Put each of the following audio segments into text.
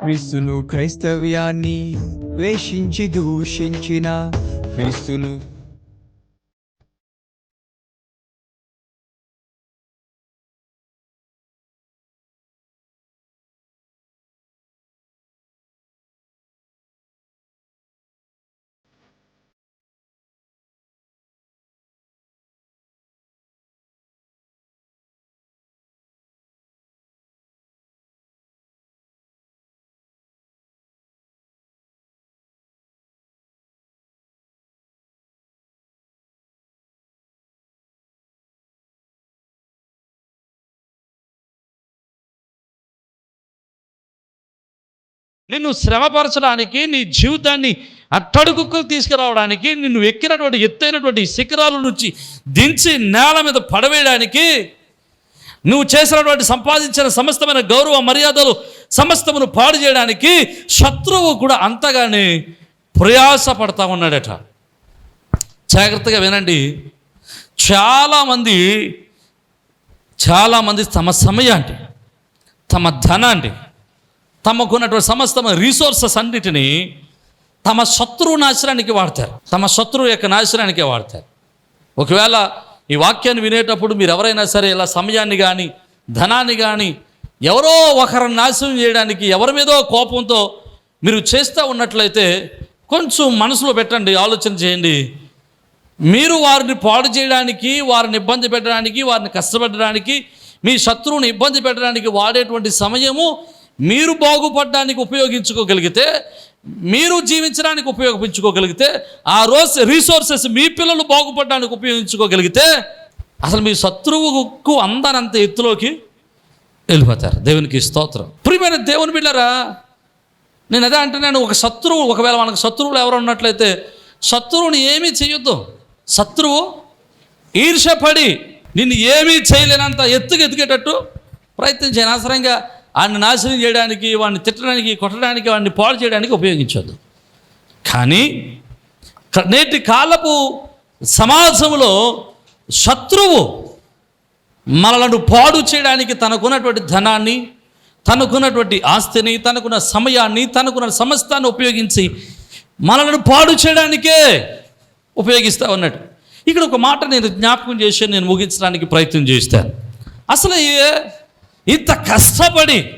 క్రీస్తును క్రైస్తవ్యాన్ని ద్వేషించి దూషించిన క్రీస్తును నిన్ను శ్రమపరచడానికి నీ జీవితాన్ని అట్టడుగుకు తీసుకురావడానికి నిన్ను ఎక్కినటువంటి ఎత్తైనటువంటి శిఖరాల నుంచి దించి నేల మీద పడవేయడానికి నువ్వు చేసినటువంటి సంపాదించిన సమస్తమైన గౌరవ మర్యాదలు సమస్తమును పాడు చేయడానికి శత్రువు కూడా అంతగానే ప్రయాసపడతా ఉన్నాడట. జాగ్రత్తగా వినండి. చాలామంది చాలామంది తమ సమయాన్ని తమ ధనాన్ని తమకున్నటువంటి సమస్త రీసోర్సెస్ అన్నిటినీ తమ శత్రువు నాశనానికి వాడతారు. తమ శత్రువు యొక్క నాశనానికే వాడతారు. ఒకవేళ ఈ వాక్యాన్ని వినేటప్పుడు మీరు ఎవరైనా సరే ఇలా సమయాన్ని కానీ ధనాన్ని కానీ ఎవరో ఒకరిని నాశనం చేయడానికి ఎవరి మీదో కోపంతో మీరు చేస్తూ ఉన్నట్లయితే కొంచెం మనసులో పెట్టండి ఆలోచన చేయండి. మీరు వారిని పాడు చేయడానికి వారిని ఇబ్బంది పెట్టడానికి వారిని కష్టపెట్టడానికి మీ శత్రువుని ఇబ్బంది పెట్టడానికి వాడేటువంటి సమయము మీరు బాగుపడడానికి ఉపయోగించుకోగలిగితే మీరు జీవించడానికి ఉపయోగించుకోగలిగితే ఆ రోజు రీసోర్సెస్ మీ పిల్లలు బాగుపడడానికి ఉపయోగించుకోగలిగితే అసలు మీ శత్రువుకు అందనంత ఎత్తులోకి వెళ్ళిపోతారు. దేవునికి స్తోత్రం. ప్రియమైన దేవుని బిళ్ళరా నేను అదే అంటున్నాను ఒక శత్రువు ఒకవేళ మనకు శత్రువులు ఎవరు ఉన్నట్లయితే శత్రువుని ఏమీ చేయొద్దు. శత్రువు ఈర్షపడి నిన్ను ఏమీ చేయలేనంత ఎత్తుకు ఎదిగేటట్టు ప్రయత్నం చేయను అనవసరంగా వాడిని నాశనం చేయడానికి వాడిని తిట్టడానికి కొట్టడానికి వాడిని పాడు చేయడానికి ఉపయోగించొద్దు కానీ నేటి కాలపు సమాజంలో శత్రువు మనలను పాడు చేయడానికి తనకున్నటువంటి ధనాన్ని తనకున్నటువంటి ఆస్తిని తనకున్న సమయాన్ని తనకున్న సమస్తాన్ని ఉపయోగించి మనలను పాడు చేయడానికే ఉపయోగిస్తూ ఉన్నట్టు ఇక్కడ ఒక మాట నేను జ్ఞాపకం చేసి నేను ముగించడానికి ప్రయత్నం చేస్తాను. అసలు ఏ- ఇంత కష్టపడి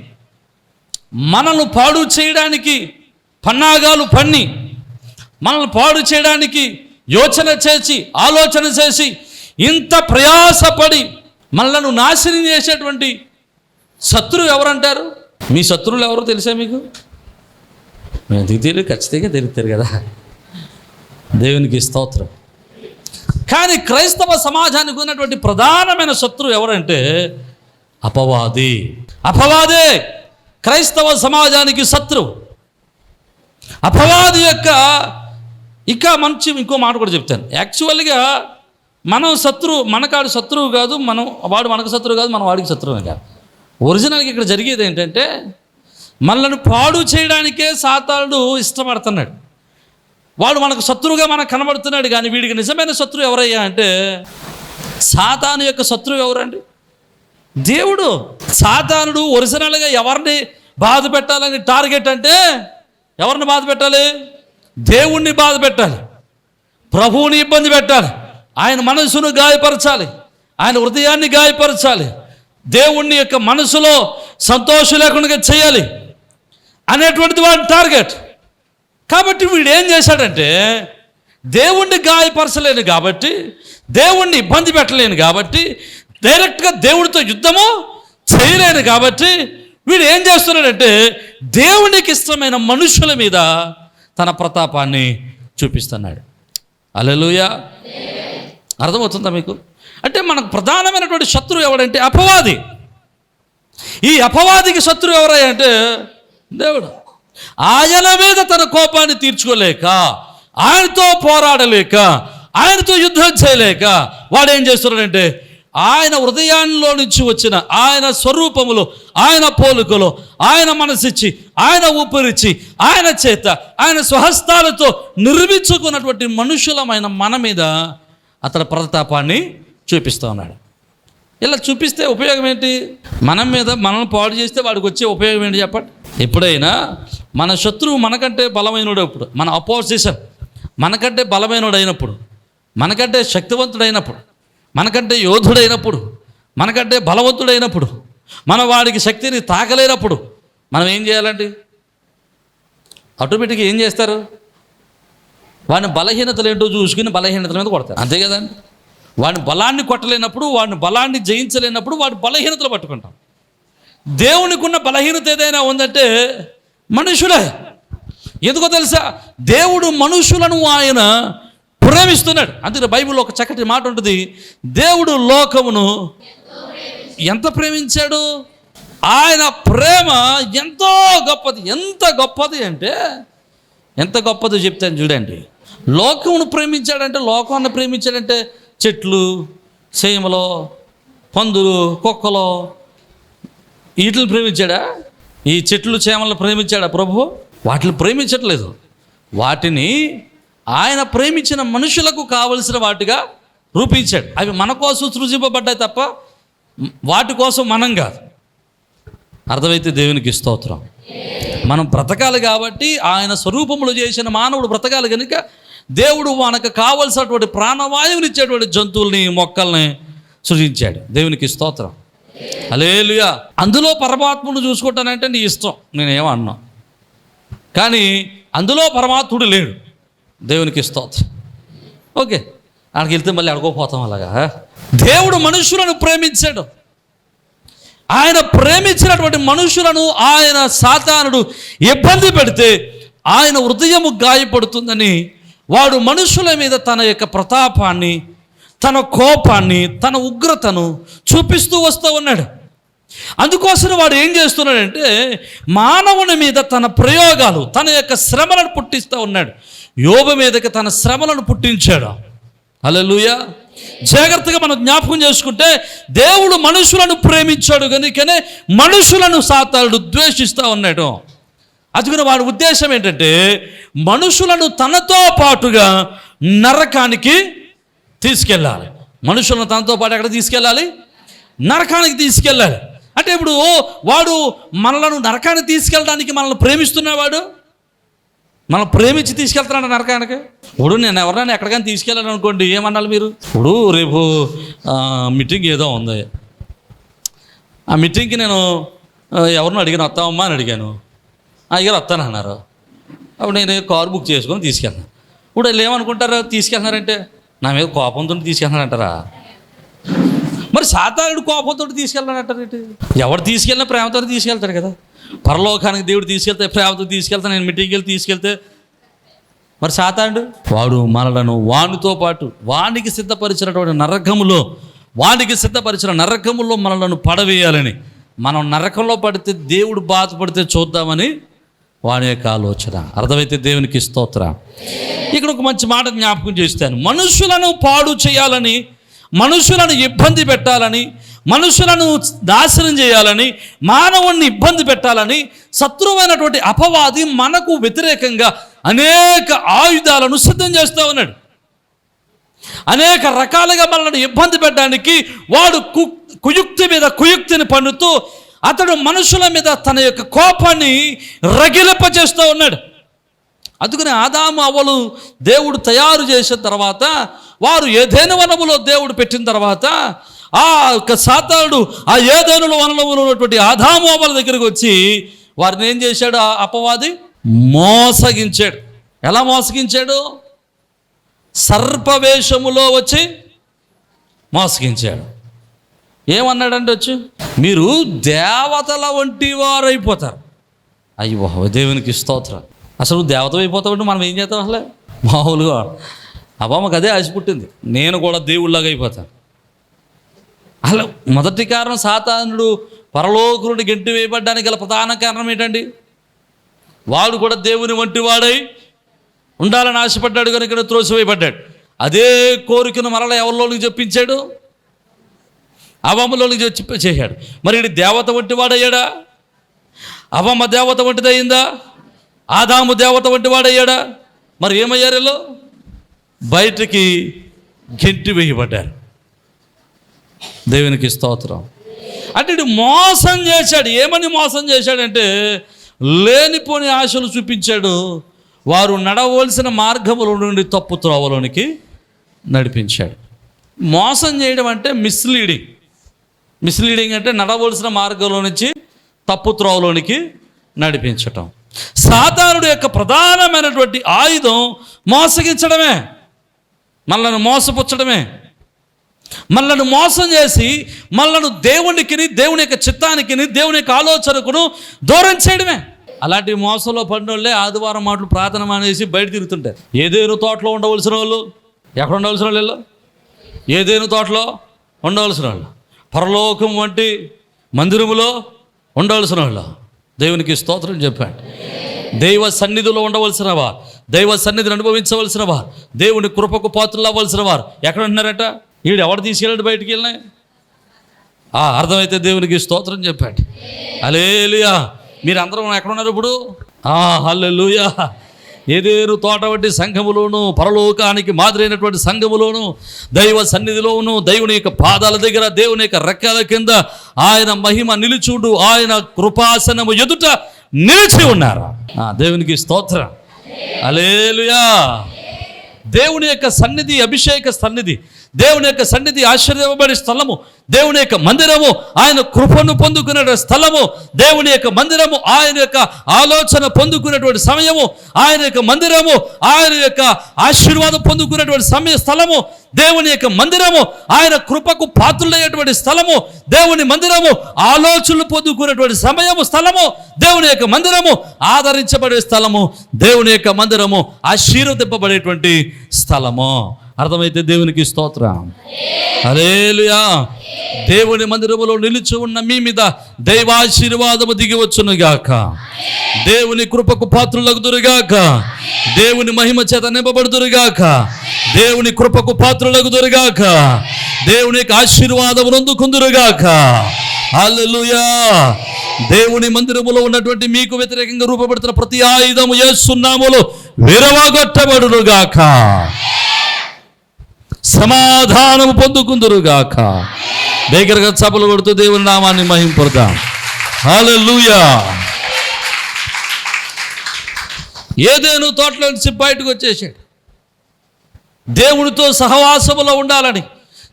మనల్ని పాడు చేయడానికి పన్నాగాలు పన్ని మనల్ని పాడు చేయడానికి యోచన చేసి ఆలోచన చేసి ఇంత ప్రయాసపడి మనలను నాశనం చేసేటువంటి శత్రువు ఎవరంటారు? మీ శత్రువులు ఎవరో తెలుసా మీకు? మేము ఎందుకు తెలియదు? ఖచ్చితంగా తెలుస్తారు కదా. దేవునికి స్తోత్రం. కానీ క్రైస్తవ సమాజానికి ఉన్నటువంటి ప్రధానమైన శత్రువు ఎవరంటే అపవాది. అపవాదే క్రైస్తవ సమాజానికి శత్రువు అపవాది యొక్క ఇంకా మంచి ఇంకో మాట కూడా చెప్తాను. యాక్చువల్గా మనం శత్రువు మనకాడు శత్రువు కాదు మనం వాడు మనకు శత్రువు కాదు మనం వాడికి శత్రువు కాదు. ఒరిజినల్గా ఇక్కడ జరిగేది ఏంటంటే మనల్ని పాడు చేయడానికే సాతానుడు ఇష్టపడుతున్నాడు. వాడు మనకు శత్రువుగా మనకు కనబడుతున్నాడు కానీ వీడికి నిజమైన శత్రువు ఎవరయ్యా అంటే సాతాను యొక్క శత్రువు ఎవరండి? దేవుడు సాతానుడు ఒరిజినల్గా ఎవరిని బాధ పెట్టాలని టార్గెట్ అంటే ఎవరిని బాధ పెట్టాలి? దేవుణ్ణి బాధ పెట్టాలి. ప్రభువుని ఇబ్బంది పెట్టాలి. ఆయన మనసును గాయపరచాలి. ఆయన హృదయాన్ని గాయపరచాలి. దేవుణ్ణి యొక్క మనసులో సంతోషం లేకుండా చేయాలి అనేటువంటిది వాడి టార్గెట్. కాబట్టి వీడు ఏం చేశాడంటే దేవుణ్ణి గాయపరచలేను కాబట్టి దేవుణ్ణి ఇబ్బంది పెట్టలేను కాబట్టి డైరెక్ట్గా దేవుడితో యుద్ధము చేయలేరు కాబట్టి వీడు ఏం చేస్తున్నాడంటే దేవునికి ఇష్టమైన మనుషుల మీద తన ప్రతాపాన్ని చూపిస్తున్నాడు. అలలుయ అర్థమవుతుందా మీకు? అంటే మనకు ప్రధానమైనటువంటి శత్రువు ఎవడంటే అపవాది. ఈ అపవాదికి శత్రువు ఎవరంటే దేవుడు. ఆయన మీద తన కోపాన్ని తీర్చుకోలేక ఆయనతో పోరాడలేక ఆయనతో యుద్ధం చేయలేక వాడు ఏం చేస్తున్నాడంటే ఆయన హృదయాల్లో నుంచి వచ్చిన ఆయన స్వరూపములో ఆయన పోలుకలో ఆయన మనసిచ్చి ఆయన ఊపిరిచ్చి ఆయన చేత ఆయన స్వహస్తాలతో నిర్మించుకున్నటువంటి మనుషులమైన మన మీద అతని ప్రతాపాన్ని చూపిస్తూ ఉన్నాడు. ఇలా చూపిస్తే ఉపయోగం ఏంటి? మనం మీద మనల్ని పాడు చేస్తే వాడికి వచ్చే ఉపయోగం ఏంటి చెప్పండి? ఎప్పుడైనా మన శత్రువు మనకంటే బలమైనడు ఎప్పుడు మన అపోజిషన్ మనకంటే బలమైనడు అయినప్పుడు మనకంటే శక్తివంతుడైనప్పుడు మనకంటే యోధుడైనప్పుడు మనకంటే బలవంతుడైనప్పుడు మన వాడికి శక్తిని తాకలేనప్పుడు మనం ఏం చేయాలండి? ఆటోమేటిక్గా ఏం చేస్తారు? వాడిని బలహీనతలు ఏంటో చూసుకుని బలహీనతల మీద కొడతారు. అంతే కదండి వాడిని బలాన్ని కొట్టలేనప్పుడు వాడిని బలాన్ని జయించలేనప్పుడు వాడి బలహీనతలు పట్టుకుంటాం. దేవునికి ఉన్న బలహీనత ఏదైనా ఉందంటే మనుషులే. ఎందుకో తెలుసా? దేవుడు మనుషులను ఆయన ప్రేమిస్తున్నాడు. అందుకే బైబిల్లో ఒక చక్కటి మాట ఉంటుంది. దేవుడు లోకమును ఎంత ప్రేమించాడు? ఆయన ప్రేమ ఎంతో గొప్పది. ఎంత గొప్పది అంటే ఎంత గొప్పదో చెప్తాను చూడండి. లోకమును ప్రేమించాడంటే లోకాన్ని ప్రేమించాడంటే చెట్లు సీమలో పందులు కుక్కలు వీటిని ప్రేమించాడా? ఈ చెట్లు చేమలను ప్రేమించాడా ప్రభు? వాటిని ప్రేమించట్లేదు. వాటిని ఆయన ప్రేమించిన మనుషులకు కావలసిన వాటిగా రూపించాడు. అవి మన కోసం సృజింపబడ్డాయి తప్ప వాటి కోసం మనం కాదు. అర్థమైతే దేవునికి స్తోత్రం. మనం బ్రతకాలి కాబట్టి ఆయన స్వరూపములు చేసిన మానవుడు బ్రతకాలి కనుక దేవుడు మనకు కావలసినటువంటి ప్రాణవాయువుని ఇచ్చేటువంటి జంతువుల్ని మొక్కల్ని సృజించాడు. దేవునికి స్తోత్రం. అలేలుయా అందులో పరమాత్మను చూసుకుంటానంటే నీ ఇష్టం. నేనేమో అన్నా. కానీ అందులో పరమాత్ముడు లేడు. దేవునికి స్తోత్రం. ఓకే. ఆడికి వెళ్తే మళ్ళీ అడుకోపోతాం అలాగా దేవుడు మనుషులను ప్రేమించాడు. ఆయన ప్రేమించినటువంటి మనుషులను ఆయన సాతానుడు ఇబ్బంది పెడితే ఆయన హృదయము గాయపడుతుందని వాడు మనుషుల మీద తన యొక్క ప్రతాపాన్ని తన కోపాన్ని తన ఉగ్రతను చూపిస్తూ వస్తూ ఉన్నాడు. అందుకోసం వాడు ఏం చేస్తున్నాడంటే మానవుని మీద తన ప్రయోగాలు తన యొక్క శ్రమలను పుట్టిస్తూ ఉన్నాడు. యోబు మీదకి తన శ్రమలను పుట్టించాడు. హల్లెలూయా. జాగ్రత్తగా మనం జ్ఞాపకం చేసుకుంటే దేవుడు మనుషులను ప్రేమించాడు కనుకనే మనుషులను సాతాడు ద్వేషిస్తూ ఉన్నాడు. అందుకని వాడి ఉద్దేశం ఏంటంటే మనుషులను తనతో పాటుగా నరకానికి తీసుకెళ్ళాలి. మనుషులను తనతో పాటు ఎక్కడ తీసుకెళ్ళాలి? నరకానికి తీసుకెళ్ళాలి. అంటే ఇప్పుడు వాడు మనలను నరకానికి తీసుకెళ్ళడానికి మనల్ని ప్రేమిస్తున్నవాడు మనం ప్రేమించి తీసుకెళ్తున్నాడు నరకానికి. ఇప్పుడు నేను ఎవరైనా ఎక్కడికైనా తీసుకెళ్ళాను అనుకోండి ఏమన్నారు మీరు? ఇప్పుడు రేపు మీటింగ్ ఏదో ఉంది. ఆ మీటింగ్కి నేను ఎవరిని అడిగాను? వస్తామమ్మా అని అడిగాను. అయ్యారు వస్తానన్నారు అప్పుడు నేను కారు బుక్ చేసుకొని తీసుకెళ్ళాను. ఇప్పుడు వీళ్ళు ఏమనుకుంటారు? తీసుకెళ్తున్నారంటే నా మీద కోపంతో తీసుకెళ్తున్నారంటారా మరి సాతానుడు కోపంతో తీసుకెళ్ళానంటారు ఎవరు తీసుకెళ్ళినా ప్రేమతో తీసుకెళ్తాడు కదా. పరలోకానికి దేవుడు తీసుకెళ్తే ప్రేమతో తీసుకెళ్తా నేను మీటింగ్కి తీసుకెళ్తే? మరి సాతాండు వాడు మనలను వానితో పాటు వానికి సిద్ధపరిచినటువంటి నరకములో వానికి సిద్ధపరిచిన నరకములో మనలను పడవేయాలని మనం నరకంలో పడితే దేవుడు బాధపడితే చూద్దామని వాని యొక్క ఆలోచన. అర్థమైతే దేవునికి స్తోత్ర. ఇక్కడ ఒక మంచి మాట జ్ఞాపకం చేస్తాను. మనుషులను పాడు చేయాలని మనుషులను ఇబ్బంది పెట్టాలని మనుషులను నాశనం చేయాలని మానవుణ్ణి ఇబ్బంది పెట్టాలని శత్రువైనటువంటి అపవాది మనకు వ్యతిరేకంగా అనేక ఆయుధాలను సిద్ధం చేస్తూ ఉన్నాడు. అనేక రకాలుగా మనల్ని ఇబ్బంది పెట్టడానికి వాడు కు కుయుక్తి మీద కుయుక్తిని పండుతూ అతడు మనుషుల మీద తన యొక్క కోపాన్ని రగిలింపచేస్తూ ఉన్నాడు. అందుకని ఆదాము అవలు దేవుడు తయారు చేసిన తర్వాత వారు ఏదైనా వనములో దేవుడు పెట్టిన తర్వాత ఆ యొక్క సాతానుడు ఆ ఏదైనా వనములో ఉన్నటువంటి ఆదాము దగ్గరికి వచ్చి వారిని ఏం చేశాడు? ఆ అపవాది మోసగించాడు. ఎలా మోసగించాడు? సర్పవేషములో వచ్చి మోసగించాడు. ఏమన్నాడంటే వచ్చి? మీరు దేవతల వంటి వారు అయిపోతారు అయ్యో దేవునికి స్తోత్రం. అసలు దేవత అయిపోతావంటే మనం ఏం చేస్తాం అసలే? మామూలుగా అబామకు అదే ఆశ పుట్టింది. నేను కూడా దేవుళ్ళగా అయిపోతాను. అలా మొదటి కారణం సాతానుడు పరలోకుడు గెంటి వేయబడ్డానికి గల ప్రధాన కారణం ఏంటండి? వాడు కూడా దేవుని వంటి వాడై ఉండాలని ఆశపడ్డాడు కనుక త్రోసివేయబడ్డాడు. అదే కోరికను మరల ఎవరిలోనికి చెప్పించాడు అవమ్మలోనికి చెప్పి చేశాడు. మరి ఇది దేవత వంటి వాడయ్యాడా? అవమ్మ దేవత వంటిది అయిందా ఆదాము దేవత వంటి వాడయ్యాడా? మరి ఏమయ్యారు వీళ్ళు? బయటికి గెంటి వేయబడ్డారు. దేవునికి స్తోత్రం. అంటే ఇటు మోసం చేశాడు. ఏమని మోసం చేశాడంటే లేనిపోని ఆశలు చూపించాడు. వారు నడవలసిన మార్గముల నుండి తప్పు త్రోవలోనికి నడిపించాడు. మోసం చేయడం అంటే మిస్లీడింగ్ మిస్లీడింగ్ అంటే నడవలసిన మార్గంలో నుంచి తప్పు త్రోవలోనికి నడిపించటం. సాధారుడు యొక్క ప్రధానమైనటువంటి ఆయుధం మోసగించడమే. మనల్ని మోసపుచ్చడమే. మనల్ని మోసం చేసి మనల్ని దేవునికిని దేవుని యొక్క చిత్తానికిని దేవుని యొక్క ఆలోచనకును దూరం చేయడమే. అలాంటి మోసంలో పడిన వాళ్ళే ఆదివారం మాటలు ప్రార్థన మానేసి బయట తిరుగుతుంటారు. ఏదేను తోటలో ఉండవలసిన వాళ్ళు? ఎక్కడ ఉండవలసిన వాళ్ళు వీళ్ళు? ఏదేను తోటలో ఉండవలసిన వాళ్ళు? పరలోకం వంటి మందిరములో ఉండవలసిన వాళ్ళు? దేవునికి స్తోత్రం చెప్పాడు. దైవ సన్నిధిలో ఉండవలసిన వారు. దైవ సన్నిధిని అనుభవించవలసిన వారు దేవుని కృపకు పాత్రలు అవ్వాల్సిన వారు ఎక్కడ ఉన్నారట వీడు ఎవడు తీసుకెళ్ళాడు బయటికి వెళ్ళినా ఆ అర్థమైతే దేవునికి స్తోత్రం చెప్పాడు. అలేలుయా మీరు అందరం ఎక్కడ ఉన్నారు ఇప్పుడు? ఆ ఏదేరు తోట వంటి సంఘములోను పరలోకానికి మాదిరైనటువంటి సంఘములోను దైవ సన్నిధిలోను దేవుని యొక్క పాదాల దగ్గర దేవుని యొక్క రెక్కల కింద ఆయన మహిమ నిలుచుండు ఆయన కృపాసనము ఎదుట నిలిచి ఉన్నారు. ఆ, దేవునికి స్తోత్రం. అలేలుయా దేవుని యొక్క సన్నిధి అభిషేక సన్నిధి. దేవుని యొక్క సన్నిధి ఆశీర్వబడే స్థలము దేవుని యొక్క మందిరము ఆయన కృపను పొందుకునే స్థలము దేవుని యొక్క మందిరము ఆయన యొక్క ఆలోచన పొందుకునేటువంటి సమయము ఆయన యొక్క మందిరము ఆయన యొక్క ఆశీర్వాదం పొందుకునేటువంటి సమయ స్థలము దేవుని యొక్క మందిరము ఆయన కృపకు పాత్రులయ్యేటువంటి స్థలము దేవుని మందిరము ఆలోచనలు పొందుకునేటువంటి సమయము స్థలము దేవుని యొక్క మందిరము ఆదరించబడే స్థలము దేవుని యొక్క మందిరము ఆశీర్వదింపబడేటువంటి స్థలము. అర్థమైతే దేవునికి స్తోత్రం. అరేలుయా దేవుని మందిరములో నిలిచి ఉన్న మీ మీద దైవాశీర్వాదము దిగివచ్చునుగాక గాక. దేవుని కృపకు పాత్రులగుదురుగాక దేవుని మహిమ చేత నింపబడుదురుగాక దేవుని కృపకు పాత్రులకు దొరిగాక దేవుని యొక్క ఆశీర్వాదము నొందుకుందురుగాక అల్లుయా దేవుని మందిరములో ఉన్నటువంటి మీకు వ్యతిరేకంగా రూపబడుతున్న ప్రతి ఆయుధము యేసునామములో విరవగొట్టబడుగాక సమాధానము పొందుకుందురుగాక. దగ్గరగా చపలు కొడుతూ దేవుని నామాన్ని మహింపడదాం హాలూయా ఏదేను తోటలో నుంచి బయటకు వచ్చేసాడు. దేవునితో సహవాసములో ఉండాలని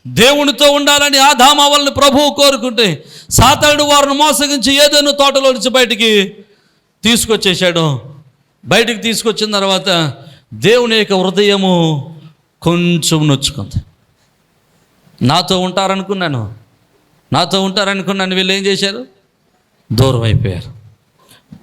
దేవునితో ఉండాలని ఆ ధామావల్ని ప్రభువు కోరుకుంటే సాతానుడు వారిని మోసగించి ఏదేను తోటలో నుంచి బయటికి తీసుకొచ్చేసాడు బయటికి తీసుకొచ్చిన తర్వాత దేవుని యొక్క హృదయము కొంచెం నొచ్చుకుంది. నాతో ఉంటారనుకున్నాను. నాతో ఉంటారనుకున్నాను. వీళ్ళు ఏం చేశారు? దూరం అయిపోయారు.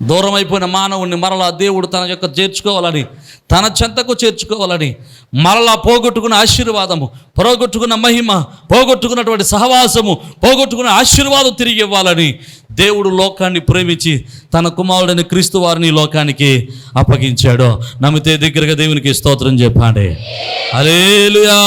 దూరం అయిపోయిన మానవుణ్ణి మరలా దేవుడు తన యొక్క చేర్చుకోవాలని తన చెంతకు చేర్చుకోవాలని మరలా పోగొట్టుకున్న ఆశీర్వాదము పోగొట్టుకున్న మహిమ పోగొట్టుకున్నటువంటి సహవాసము పోగొట్టుకున్న ఆశీర్వాదం తిరిగి ఇవ్వాలని దేవుడు లోకాన్ని ప్రేమించి తన కుమారుడైన క్రీస్తు వారిని లోకానికి అప్పగించాడు. నమ్మితే దగ్గరగా దేవునికి స్తోత్రం చెప్పాడే. అలేలుయా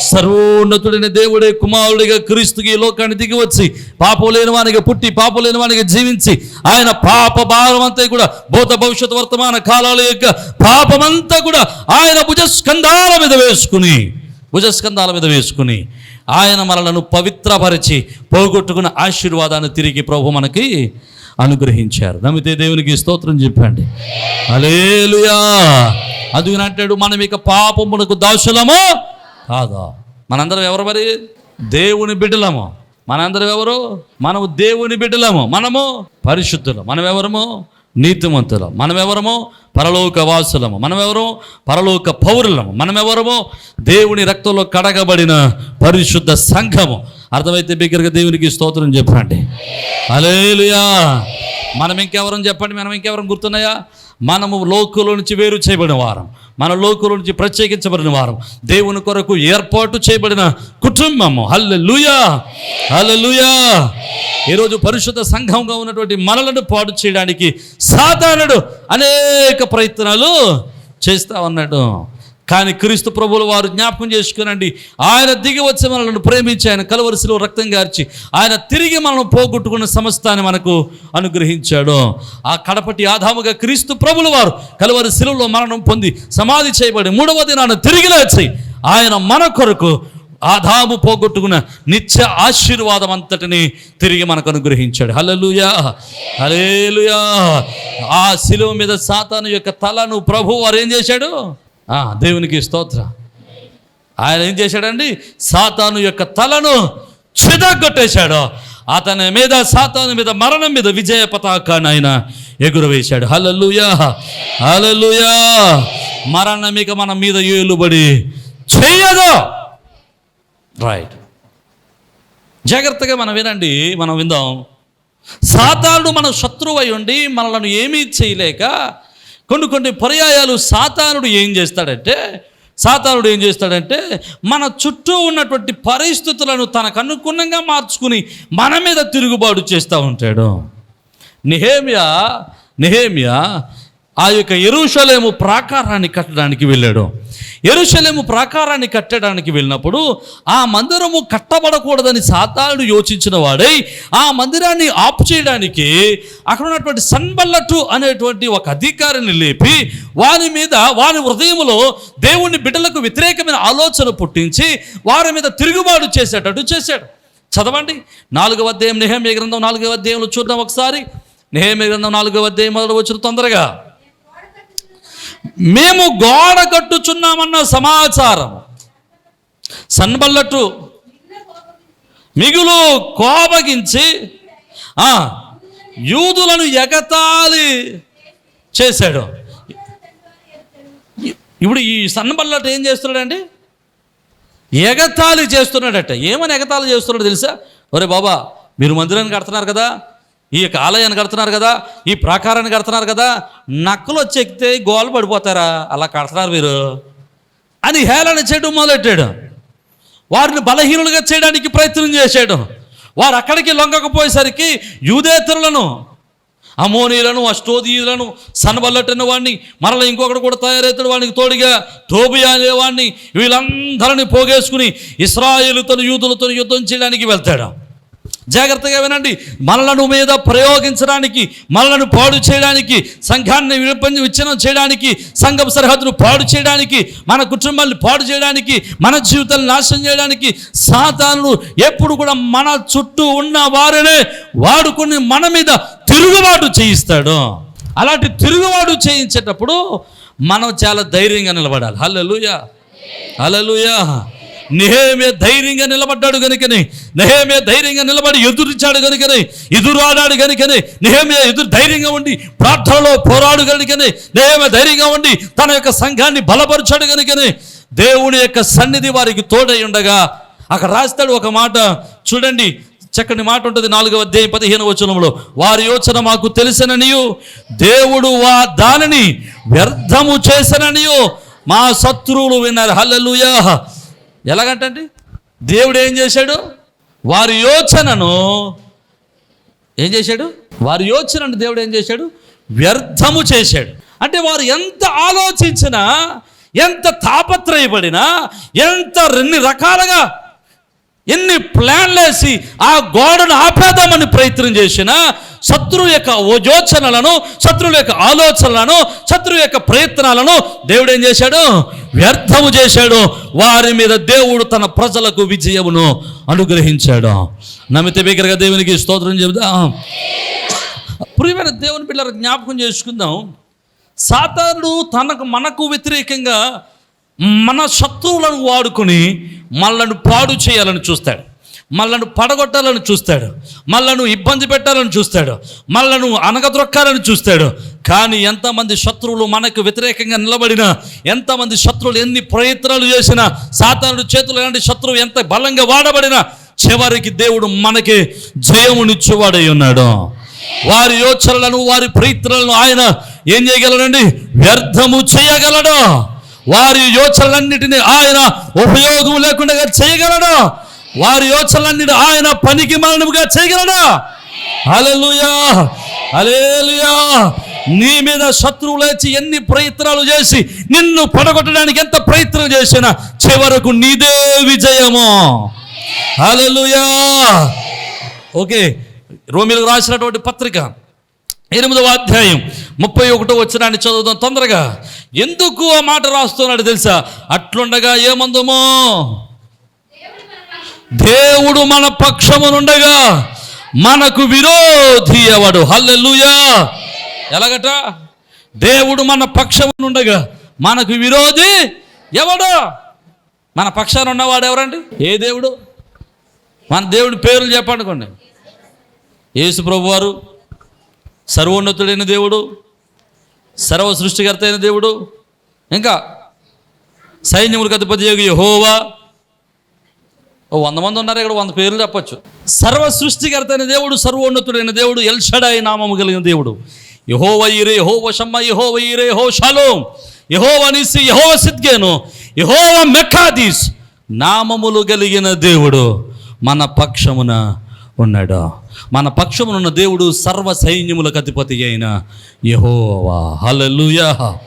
సర్వోన్నతుడైన దేవుడే కుమారుడిగా క్రీస్తుకి ఈ లోకాన్ని దిగి వచ్చి పాపం లేని వానిగా పుట్టి పాపం లేని వానిగా జీవించి ఆయన పాప భారం అంతా కూడా భూత భవిష్యత్ వర్తమాన కాలాల యొక్క పాపమంతా కూడా ఆయన భుజస్కంధాల మీద వేసుకుని భుజస్కంధాల మీద వేసుకుని ఆయన మనలను పవిత్రపరిచి పోగొట్టుకున్న ఆశీర్వాదాన్ని తిరిగి ప్రభు మనకి అనుగ్రహించారు. నమ్మితే దేవునికి స్తోత్రం చెప్పండి. అలేలుయా అందుకని అంటాడు మనం ఇక పాపమునకు దాసులమో? కాదా? మనందరం ఎవరు మరి? దేవుని బిడ్డలము? మనందరం ఎవరు? మనము దేవుని బిడ్డలము. మనము పరిశుద్ధులు. మనం ఎవరము నీతిమంతులం. మనమెవరము? పరలోక వాసులము. మనమెవరు? పరలోక పౌరులము. మనమెవరము? దేవుని రక్తంలో కడగబడిన పరిశుద్ధ సంఘము. అర్థమైతే బిగ్గరగా దేవునికి స్తోత్రం చెప్పండి. అలేలుయా మనం ఇంకెవరం చెప్పండి? మనం ఇంకెవరం గుర్తున్నాయా? మనము లోకంలో నుంచి వేరు చేయబడిన వారం. మన లోకుల నుంచి ప్రత్యేకించబడిన వారం. దేవుని కొరకు ఏర్పాటు చేయబడిన కుటుంబము. హల్లెలూయా! హల్లెలూయా! ఈరోజు పరిశుద్ధ సంఘంగా ఉన్నటువంటి మనలను పాడు చేయడానికి సాధారణుడు అనేక ప్రయత్నాలు చేస్తా ఉన్నాడు. కానీ క్రీస్తు ప్రభువుల వారు జ్ఞాపకం చేసుకునండి. ఆయన దిగి వచ్చి మనల్ని ప్రేమించి ఆయన కలవరిసిలో రక్తం గార్చి ఆయన తిరిగి మనం పోగొట్టుకున్న సమస్తాన్ని మనకు అనుగ్రహించాడు. ఆ కడపటి ఆధాముగా క్రీస్తు ప్రభుల వారు కలవరి శిలువలో మరణం పొంది సమాధి చేయబడి మూడవ దినాన తిరిగి లేచి ఆయన మన కొరకు ఆదాము పోగొట్టుకున్న నిత్య ఆశీర్వాదం అంతటిని తిరిగి మనకు అనుగ్రహించాడు. హలలుయా హలేలుయా ఆ శిలువ మీద సాతాను యొక్క తలను ప్రభు వారు ఏం చేశాడు? దేవునికి స్తోత్ర. ఆయన ఏం చేశాడండి? సాతాను యొక్క తలను చిదగొట్టేశాడు అతని మీద సాతాను మీద మరణం మీద విజయ పతాకాన్ని ఆయన ఎగురవేశాడు. హలలుయా హలలుయా మరణం ఇక మన మీద ఏలుబడి చెయ్యదు రైట్ జాగ్రత్తగా మనం వినండి మనం విందాం. సాతానుడు మన శత్రువై ఉండి మనలను ఏమీ చేయలేక కొన్ని కొన్ని పర్యాయాలు సాతానుడు ఏం చేస్తాడంటే సాతానుడు ఏం చేస్తాడంటే మన చుట్టూ ఉన్నటువంటి పరిస్థితులను తనకు అనుగుణంగా మార్చుకుని మన మీద తిరుగుబాటు చేస్తూ ఉంటాడు. నిహేమియా నిహేమియా ఆ యొక్క ఎరుషలేము ప్రాకారాన్ని కట్టడానికి వెళ్ళాడు. ఎరుషలేము ప్రాకారాన్ని కట్టడానికి వెళ్ళినప్పుడు ఆ మందిరము కట్టబడకూడదని సాతానుడు యోచించిన వాడై ఆ మందిరాన్ని ఆపు చేయడానికి అక్కడ ఉన్నటువంటి సన్బల్లటు అనేటువంటి ఒక అధికారిని లేపి వారి మీద వారి హృదయంలో దేవుని బిడ్డలకు వ్యతిరేకమైన ఆలోచన పుట్టించి వారి మీద తిరుగుబాటు చేసేటట్టు చేశాడు. చదవండి. నాలుగవ అధ్యాయం నిహేమ్య గ్రంథం నాలుగవ అధ్యాయంలో చూద్దాం ఒకసారి. నిహేమ్య గ్రంథం నాలుగవ అధ్యాయం మొదలు వచ్చిన తొందరగా. మేము గోడ కట్టుచున్నామన్న సమాచారం. సన్బల్లట్టు మిగులు కోపగించి యూదులను ఎగతాళి చేశాడు. ఇప్పుడు ఈ సన్నబల్లట ఏం చేస్తున్నాడండి? ఎగతాళి చేస్తున్నాడట. ఏమని ఎగతాళి చేస్తున్నాడు తెలుసా? ఒరే బాబా మీరు మందిరాన్ని కడుతున్నారు కదా ఈ యొక్క ఆలయాన్ని కడుతున్నారు కదా ఈ ప్రాకారాన్ని కడుతున్నారు కదా నక్కలు వచ్చి ఎక్కితే గోలు పడిపోతారా? అలా కడుతున్నారు మీరు అని హేళన చేయడం మొదలెట్టాడు. వారిని బలహీనులుగా చేయడానికి ప్రయత్నం చేశాడు. వారు అక్కడికి లొంగకపోయేసరికి యూదేతరులను అమోనీలను అష్టోదీయులను సనబల్లటన వాడిని మరలా ఇంకొకటి కూడా తయారవుతాడు వాడికి తోడుగా తోబియా అనేవాడిని వీళ్ళందరినీ పోగేసుకుని ఇస్రాయేలుతో యూదులతో యుద్ధం చేయడానికి వెళ్తాడు. జాగ్రత్తగా వినండి. మనలను మీద ప్రయోగించడానికి మనలను పాడు చేయడానికి సంఘాన్ని విపంచి విచ్ఛిన్నం చేయడానికి సంఘం సరిహద్దును పాడు చేయడానికి మన కుటుంబాన్ని పాడు చేయడానికి మన జీవితాలను నాశనం చేయడానికి సాతానుడు ఎప్పుడు కూడా మన చుట్టూ ఉన్న వారినే వాడుకొని మన మీద తిరుగుబాటు చేయిస్తాడు. అలాంటి తిరుగుబాటు చేయించేటప్పుడు మనం చాలా ధైర్యంగా నిలబడాలి. హల్లెలూయా. హల్లెలూయా. నెహేమే ధైర్యంగా నిలబడ్డాడు కనుకనే నెహేమే ధైర్యంగా నిలబడి ఎదురిచ్చాడు కనుకనే ఎదురాడాడు కనుకనే నెహేమే ఎదురు ధైర్యంగా ఉండి ప్రార్థనలో పోరాడు కనుకనే నెహేమే ధైర్యంగా ఉండి తన యొక్క సంఘాన్ని బలపరిచాడు కనుకనే దేవుని యొక్క సన్నిధి వారికి తోడై ఉండగా అక్కడ రాస్తాడు ఒక మాట. చూడండి చక్కని మాట ఉంటుంది నాలుగవ అధ్యాయం పదిహేను వచనంలో. వారి యోచన మాకు తెలిసిననియు దేవుడు వా దానిని వ్యర్థము చేసననియో మా శత్రువులు విన్నారు. హల్లెలూయా! ఎలాగంటండి? దేవుడు ఏం చేశాడు? వారి యోచనను ఏం చేశాడు? వారి యోచనను దేవుడు ఏం చేశాడు? వ్యర్థము చేశాడు. అంటే వారు ఎంత ఆలోచించినా ఎంత తాపత్రయపడినా ఎంత ఎన్ని రకాలుగా ఎన్ని ప్లాన్లు వేసి ఆ గోడను ఆపేద్దామని ప్రయత్నం చేసినా శత్రువు యొక్క ఓజోచనలను శత్రుల శత్రువుల యొక్క ఆలోచనలను శత్రువు యొక్క ప్రయత్నాలను దేవుడు ఏం చేశాడు? వ్యర్థము చేశాడు. వారి మీద దేవుడు తన ప్రజలకు విజయమును అనుగ్రహించాడు. నమిత బిగ్గరగా దేవునికి స్తోత్రం చెబుదాం. ప్రియమైన దేవుని పిల్లల జ్ఞాపకం చేసుకుందాం. సాతానుడు తనకు మనకు వ్యతిరేకంగా మన శత్రువులను వాడుకొని మనల్ని పాడు చేయాలని చూస్తాడు. మళ్ళను పడగొట్టాలని చూస్తాడు. మళ్ళను ఇబ్బంది పెట్టాలని చూస్తాడు. మళ్ళను అనగద్రొక్కాలని చూస్తాడు. కానీ ఎంతమంది శత్రువులు మనకు వ్యతిరేకంగా నిలబడినా ఎంతమంది శత్రువులు ఎన్ని ప్రయత్నాలు చేసినా సాతానుడు చేతులు లాంటి శత్రువు ఎంత బలంగా వాడబడినా చివరికి దేవుడు మనకి జయమునిచ్చేవాడై ఉన్నాడు. వారి యోచనలను వారి ప్రయత్నాలను ఆయన ఏం చేయగలడండి? వ్యర్థము చేయగలడు. వారి యోచనలన్నిటిని ఆయన ఉపయోగం లేకుండా చేయగలడు. వారి యోచనలన్నీ ఆయన పనికి మరణముగా చేయగలడు? అలెలుయా అలేలుయా నీ మీద శత్రువు లేచి ఎన్ని ప్రయత్నాలు చేసి నిన్ను పడగొట్టడానికి ఎంత ప్రయత్నం చేసినా చివరకు నీదే విజయము. అలెలుయా ఓకే రోమిలకు రాసినటువంటి పత్రిక ఎనిమిదవ అధ్యాయం ముప్పై ఒకటో వచ్చినాన్ని చదువుదాం తొందరగా. ఎందుకు ఆ మాట రాస్తున్నాడు తెలుసా? అట్లుండగా ఏమందుమో? దేవుడు మన పక్షమునుండగా మనకు విరోధి ఎవడు? హల్లెలుయా. ఎలాగట? దేవుడు మన పక్షమునుండగా మనకు విరోధి ఎవడు? మన పక్షాన ఉన్నవాడు ఎవరండి? ఏ దేవుడు? మన దేవుడి పేర్లు చెప్పనుకోండి యేసు ప్రభు వారు సర్వోన్నతుడైన దేవుడు సర్వ సృష్టికర్త అయిన దేవుడు ఇంకా సైన్యములకు అధిపతి యోగి హోవా వంద మంది ఉన్నారు ఇక్కడ వంద పేర్లు చెప్పచ్చు. సర్వ సృష్టికర్తైన దేవుడు సర్వోన్నతుడైన దేవుడు ఎల్షడాయి నామము కలిగిన దేవుడు. యహో వైరే యహో వశమ్మ యహో వైరే యహో షలోం యహో నిసి యహో సిద్గేను యహో మెక్కాదీస్ నామములు కలిగిన దేవుడు మన పక్షమున ఉన్నాడు. మన పక్షమునున్న దేవుడు సర్వ సైన్యములకు అధిపతి అయిన యహోవా. హలలుయా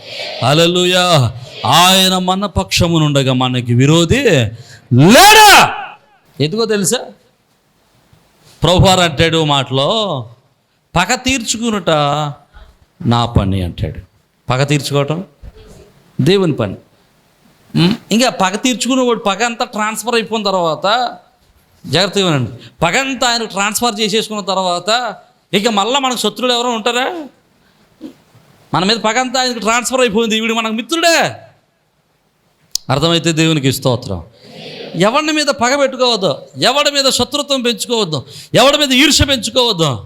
హలలుయా ఆయన మన పక్షమునుండగా మనకి విరోధి లేడా? ఎందుకో తెలుసా? ప్రభువారు అంటాడు మాటలో పగ తీర్చుకునుట నా పని అంటాడు. పగ తీర్చుకోవటం? దేవుని పని. ఇంకా పగ తీర్చుకునేవాడు పగ అంతా ట్రాన్స్ఫర్ అయిపోయిన తర్వాత జాగ్రత్తగా వినండి. పగ అంతా ఆయన ట్రాన్స్ఫర్ చేసేసుకున్న తర్వాత ఇక మళ్ళీ మనకు శత్రువులు ఎవరో ఉంటారా? మన మీద పగ అంతా ఆయనకు ట్రాన్స్ఫర్ అయిపోయింది. వీడు మనకు మిత్రుడే. అర్థమైతే దేవునికి స్తోత్రం. ఎవరి మీద పగ పెట్టుకోవద్దు ఎవడి మీద శత్రుత్వం పెంచుకోవద్దు ఎవడి మీద ఈర్ష్య పెంచుకోవద్దు.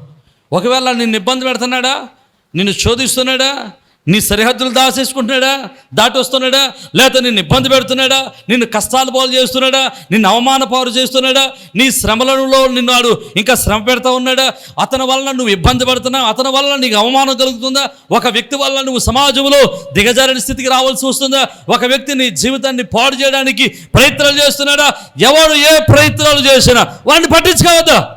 ఒకవేళ నిన్ను ఇబ్బంది పెడుతున్నాడా నిన్ను శోధిస్తున్నాడా నీ సరిహద్దులు దాచేసుకుంటున్నాడా? దాటొస్తున్నాడా? లేకపోతే నిన్ను ఇబ్బంది పెడుతున్నాడా? నిన్ను కష్టాలు పాలు చేస్తున్నాడా? నిన్ను అవమాన పాలు చేస్తున్నాడా? నీ శ్రమలలో నిన్ను వాడు ఇంకా శ్రమ పెడతా ఉన్నాడా? అతని వలన నువ్వు ఇబ్బంది పడుతున్నావు? అతని వలన నీకు అవమానం కలుగుతుందా? ఒక వ్యక్తి వల్ల నువ్వు సమాజంలో దిగజారిన స్థితికి రావాల్సి వస్తుందా? ఒక వ్యక్తి నీ జీవితాన్ని పాడు చేయడానికి ప్రయత్నాలు చేస్తున్నాడా? ఎవడు ఏ ప్రయత్నాలు చేసినా వాడిని పట్టించుకోవద్దా.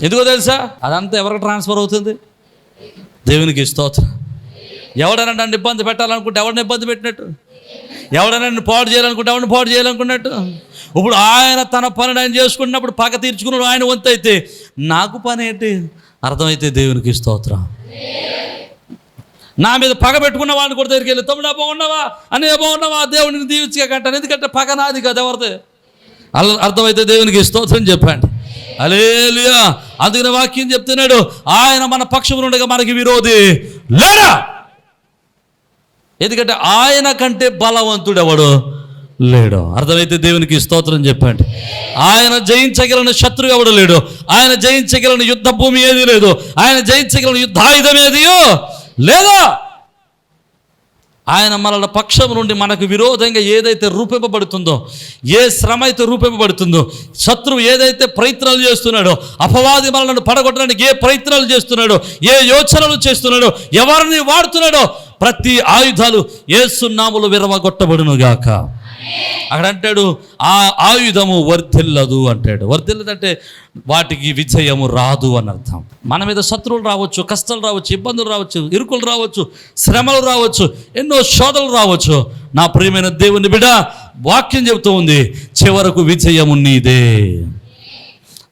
ఎందుకో తెలుసా? అదంతా ఎవరికి ట్రాన్స్ఫర్ అవుతుంది? దేవునికి స్తోత్రం. ఎవడైనా నన్ను ఇబ్బంది పెట్టాలనుకుంటే ఎవరిని ఇబ్బంది పెట్టినట్టు? ఎవడైనా నన్ను పాడు చేయాలనుకుంటే ఎవరిని పాడు చేయాలనుకున్నట్టు? ఇప్పుడు ఆయన తన పని ఆయన చేసుకున్నప్పుడు పగ తీర్చుకున్నాడు ఆయన వంతు అయితే నాకు పని ఏంటి? అర్థమైతే దేవునికి స్తోత్రం. నా మీద పగ పెట్టుకున్న వాడిని కూడా దగ్గరికి వెళ్ళి. తమ్ముడా బాగున్నావా? అనే బాగున్నావా? దేవుడిని దీవించగా కంటాను ఎందుకంటే పగ నాది కదా ఎవరిది? అర్థమైతే దేవునికి స్తోత్రం చెప్పండి. అలేలుయా అందుకని వాక్యం చెప్తున్నాడు ఆయన మన పక్షం ఉండగా మనకి విరోధి లేడా? ఎందుకంటే ఆయన కంటే బలవంతుడు ఎవడు లేడు. అర్థమైతే దేవునికి స్తోత్రం చెప్పండి. ఆయన జయించగలిగిన శత్రువు ఎవడు లేడు? ఆయన జయించగలిగిన యుద్ధ భూమి ఏది లేదు? ఆయన జయించగలిగిన యుద్ధాయుధం ఏదియో లేదా ఆయన మనల పక్షం నుండి మనకు విరోధంగా ఏదైతే రూపింపబడుతుందో ఏ శ్రమ అయితే రూపింపబడుతుందో శత్రువు ఏదైతే ప్రయత్నాలు చేస్తున్నాడో అపవాది మనలను పడగొట్టడానికి ఏ ప్రయత్నాలు చేస్తున్నాడో ఏ యోచనలు చేస్తున్నాడో ఎవరిని వాడుతున్నాడో ప్రతి ఆయుధాలు ఏ సున్నాములు విరవగొట్టబడును గాక అక్కడ అంటాడు ఆ ఆయుధము వర్ధిల్లదు అంటాడు. వర్ధిల్లదంటే వాటికి విజయము రాదు అని అర్థం. మన మీద శత్రువులు రావచ్చు కష్టాలు రావచ్చు ఇబ్బందులు రావచ్చు ఇరుకులు రావచ్చు శ్రమలు రావచ్చు ఎన్నో శోధలు రావచ్చు. నా ప్రియమైన దేవుని బిడ వాక్యం చెబుతూ ఉంది చివరకు విజయము నీదే.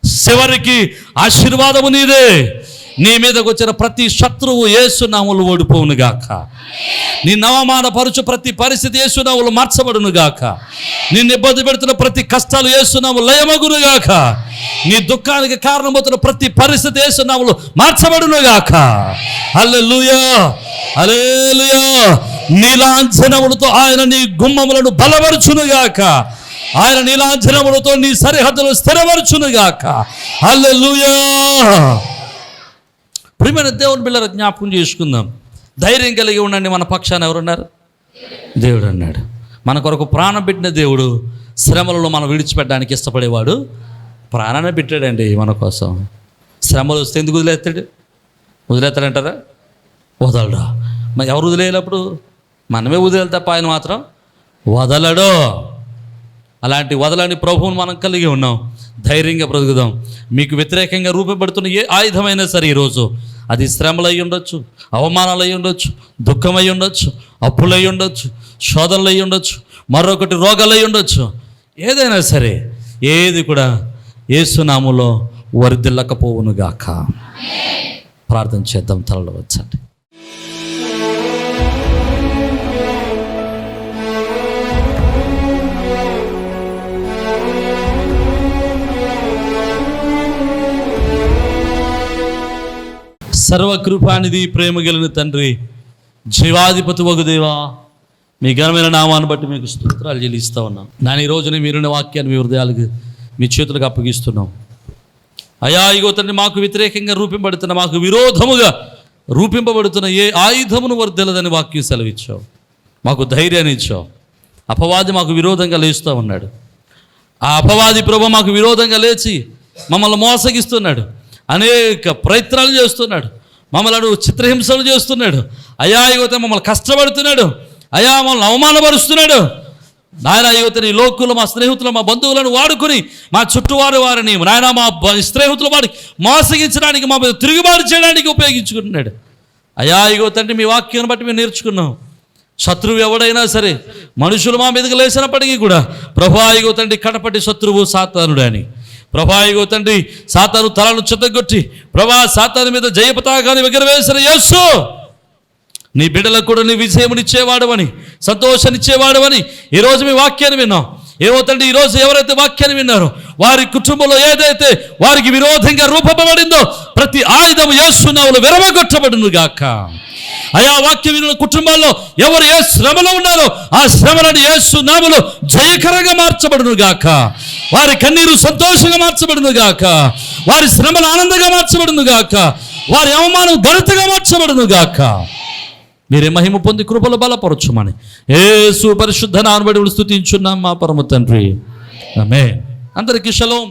చివరికి ఆశీర్వాదము నీదే. నీ మీదకు వచ్చిన ప్రతి శత్రువు ఏసునాములు ఓడిపోవును గాక. నీ నవమానపరుచు ప్రతి పరిస్థితి ఏసునాములు మార్చబడును గాక. నిన్ను ఇబ్బంది పెడుతున్న ప్రతి కష్టాలు ఏసునాము లయమగును గాక. నీ దుఃఖానికి కారణమవుతున్న ప్రతి పరిస్థితి ఏసునాములు మార్చబడును గాక. హల్లెలూయా! హల్లెలూయా! నీలాంఛనములతో ఆయన నీ గుమ్మములను బలపరుచునుగాక ఆయన నీలాంఛనములతో నీ సరిహద్దులు స్థిరపరచునుగాక గాక. ప్రియమైన దేవుని పిల్లల జ్ఞాపకం చేసుకుందాం. ధైర్యం కలిగి ఉండండి మన పక్షాన ఎవరున్నారు? దేవుడు అన్నాడు. మన కొరకు ప్రాణం పెట్టిన దేవుడు శ్రమలలో మనం విడిచిపెట్టడానికి ఇష్టపడేవాడు ప్రాణాన్ని పెట్టాడండి మన కోసం. శ్రమలు వస్తే ఎందుకు వదిలేస్తాడు? వదిలేస్తాడంటారా? వదలడా. మరి ఎవరు వదిలేనప్పుడు మనమే వదిలేరు తప్ప ఆయన మాత్రం వదలడు. అలాంటి వదలని ప్రభువును మనం కలిగి ఉన్నాం. ధైర్యంగా బ్రతుకుదాం. మీకు వ్యతిరేకంగా రూపపడుతున్న ఏ ఆయుధమైనా సరే ఈరోజు అది శ్రమలు ఉండొచ్చు అవమానాలు అయి ఉండొచ్చు దుఃఖమై ఉండొచ్చు అప్పులై ఉండొచ్చు శోధనలు ఉండొచ్చు మరొకటి రోగాలు ఉండొచ్చు. ఏదైనా సరే ఏది కూడా ఏసునాములో వరిదిల్లకపోవును గాక ప్రార్థన చేద్దాం తలలో వచ్చండి సర్వకృపానిది ప్రేమ గెలిన తండ్రి జీవాధిపతి వగుదేవా మీ ఘనమైన నామాన్ని బట్టి మీకు స్తోత్రాలు చెల్లిస్తా ఉన్నాం. నాని ఈ రోజున మీరున్న వాక్యాన్ని మీ హృదయాలకు మీ చేతులకు అప్పగిస్తున్నాం. అయా ఇగో తండ్రి మాకు వ్యతిరేకంగా రూపింపబడుతున్న మాకు విరోధముగా రూపింపబడుతున్న ఏ ఆయుధమును వర్దలదని వాక్యం సెలవిచ్చావు. మాకు ధైర్యాన్ని ఇచ్చావు. అపవాది మాకు విరోధంగా లేస్తూ ఉన్నాడు. ఆ అపవాది ప్రభు మాకు విరోధంగా లేచి మమ్మల్ని మోసగిస్తున్నాడు. అనేక ప్రయత్నాలు చేస్తున్నాడు. మమ్మల్ని చిత్రహింసలు చేస్తున్నాడు. అయా యువత మమ్మల్ని కష్టపడుతున్నాడు. అయా మమ్మల్ని అవమానపరుస్తున్నాడు. నాయన యువతని నీ లోకులు మా స్నేహితులు మా బంధువులను వాడుకొని మా చుట్టువారు వారిని నాయన మా స్నేహితులు స్నేహితుల వారి మోసగించడానికి మా మీద తిరుగుబాటు చేయడానికి ఉపయోగించుకుంటున్నాడు. అయా యువత అంటే మీ వాక్యాన్ని బట్టి మేము నేర్చుకున్నాం. శత్రువు ఎవడైనా సరే మనుషులు మా మీదకి లేచినప్పటికీ కూడా ప్రభాయిగో తండ్రి కడపటి శత్రువు సాతానుడు అని. ప్రభాయిగో తండ్రి సాతాను తలను చెత్తగొట్టి ప్రభా సాతాను మీద జయపతాకాన్ని ఎగరవేసిన యేసు. నీ బిడ్డలకు కూడా నీ విజయమునిచ్చేవాడవని సంతోషాన్నిచ్చేవాడవని ఈరోజు మీ వాక్యాన్ని విన్నాం. ఏమో తండ్రి ఈరోజు ఎవరైతే వాక్యాన్ని విన్నారో వారి కుటుంబంలో ఏదైతే వారికి విరోధంగా రూపబడిందో ప్రతి ఆయుధం యేసునావులు విరవగొట్టబడును గాక. అయా వాక్య విన్న కుటుంబాల్లో ఎవరు ఏ శ్రమలో ఉన్నారో ఆ శ్రమలను యేసు జయకరంగా మార్చబడును గాక. వారి కన్నీరు సంతోషంగా మార్చబడును గాక. వారి శ్రమలు ఆనందంగా మార్చబడును గాక. వారి అవమానం ఘనతగా మార్చబడును గాక. మీరే మహిమ పొంది కృపలు బలపరచుమని. ఏ సుపరిశుద్ధ నానబడి స్థుతించున్నాం మా పరమ తండ్రి. ఆమె అందరికీ షలోం.